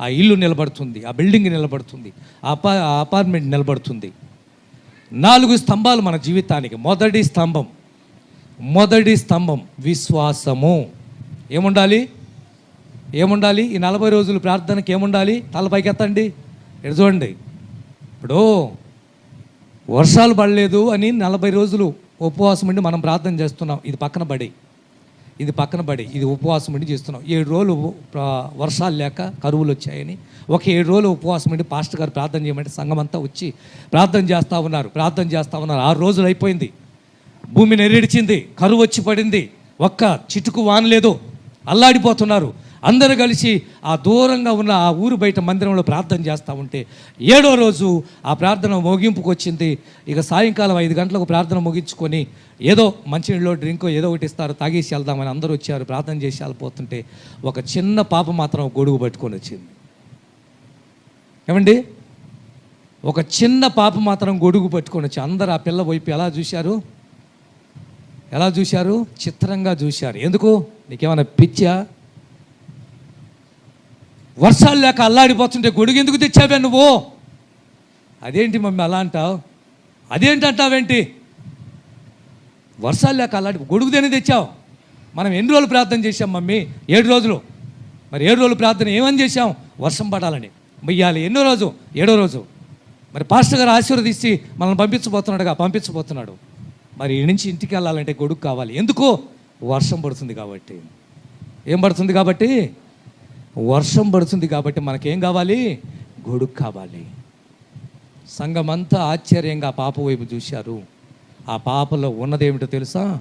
ఆ ఇల్లు నిలబడుతుంది ఆ బిల్డింగ్ నిలబడుతుంది ఆ అపా ఆ అపార్ట్మెంట్ నిలబడుతుంది. నాలుగు స్తంభాలు మన జీవితానికి. మొదటి స్తంభం మొదటి స్తంభం విశ్వాసము. ఏముండాలి? ఏముండాలి? ఈ నలభై రోజులు ప్రార్థనకి ఏముండాలి? తలపైకి ఎత్తండి ఎటు చూడండి. ఇప్పుడు వర్షాలు పడలేదు అని నలభై రోజులు ఉపవాసం ఉండి మనం ప్రార్థన చేస్తున్నాం. ఇది పక్కన పడి. ఇది పక్కన పడి ఇది ఉపవాసం ఉండి చేస్తున్నాం. ఏడు రోజులు వర్షాలు లేక కరువులు వచ్చాయని. ఒక ఏడు రోజులు ఉపవాసం ఉండి పాస్టర్ గారు ప్రార్థన చేయమంటే సంఘం అంతా వచ్చి ప్రార్థన చేస్తూ ఉన్నారు ప్రార్థన చేస్తూ ఉన్నారు. ఆరు రోజులు అయిపోయింది. భూమి నెరిడిచింది కరువు వచ్చి పడింది. ఒక్క చిటుకు వాన లేదు అల్లాడిపోతున్నారు. అందరూ కలిసి ఆ దూరంగా ఉన్న ఆ ఊరు బయట మందిరంలో ప్రార్థన చేస్తూ ఉంటే ఏడో రోజు ఆ ప్రార్థన ముగింపుకు వచ్చింది. ఇక సాయంకాలం ఐదు గంటలకు ప్రార్థన ముగించుకొని ఏదో మంచినీళ్ళు డ్రింకో ఏదో ఒకటి ఇస్తారు తాగేసి వెళ్దామని అందరూ వచ్చారు. ప్రార్థన చేసి వెళ్ళిపోతుంటే ఒక చిన్న పాప మాత్రం గొడుగు పట్టుకొని వచ్చింది. ఏమండి? ఒక చిన్న పాప మాత్రం గొడుగు పట్టుకొని వచ్చి అందరు ఆ పిల్ల వైపు ఎలా చూశారు? ఎలా చూశారు? చిత్రంగా చూశారు. ఎందుకు? నీకేమైనా పిచ్చా? వర్షాలు లేక అల్లాడిపోతుంటే గొడుగు ఎందుకు తెచ్చావే నువ్వు? అదేంటి మమ్మీ అలా అంటావు? అదేంటి అంటావేంటి వర్షాలు లేక అల్లాడి గొడుగు దేని తెచ్చావు? మనం ఎన్ని రోజులు ప్రార్థన చేశాం మమ్మీ? ఏడు రోజులు. మరి ఏడు రోజులు ప్రార్థన ఏమని చేశాం? వర్షం పడాలని. మొయ్యాలి. ఎన్నో రోజు? ఏడో రోజు. మరి పాస్టర్ గారు ఆశీర్వదిస్తే మనల్ని పంపించబోతున్నాడుగా పంపించబోతున్నాడు. మరి ఈ నుంచి ఇంటికి వెళ్ళాలంటే గొడుగు కావాలి. ఎందుకు? వర్షం పడుతుంది కాబట్టి. ఏం పడుతుంది కాబట్టి? వర్షం పడుతుంది కాబట్టి మనకేం కావాలి? గొడుగు కావాలి. సంఘమంతా ఆశ్చర్యంగా ఆ పాప వైపు చూశారు. ఆ పాపలో ఉన్నదేమిటో తెలుసా?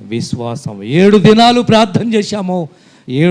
విశ్వాసం. ఏడు దినాలు ప్రార్థన చేశాము. ఏడు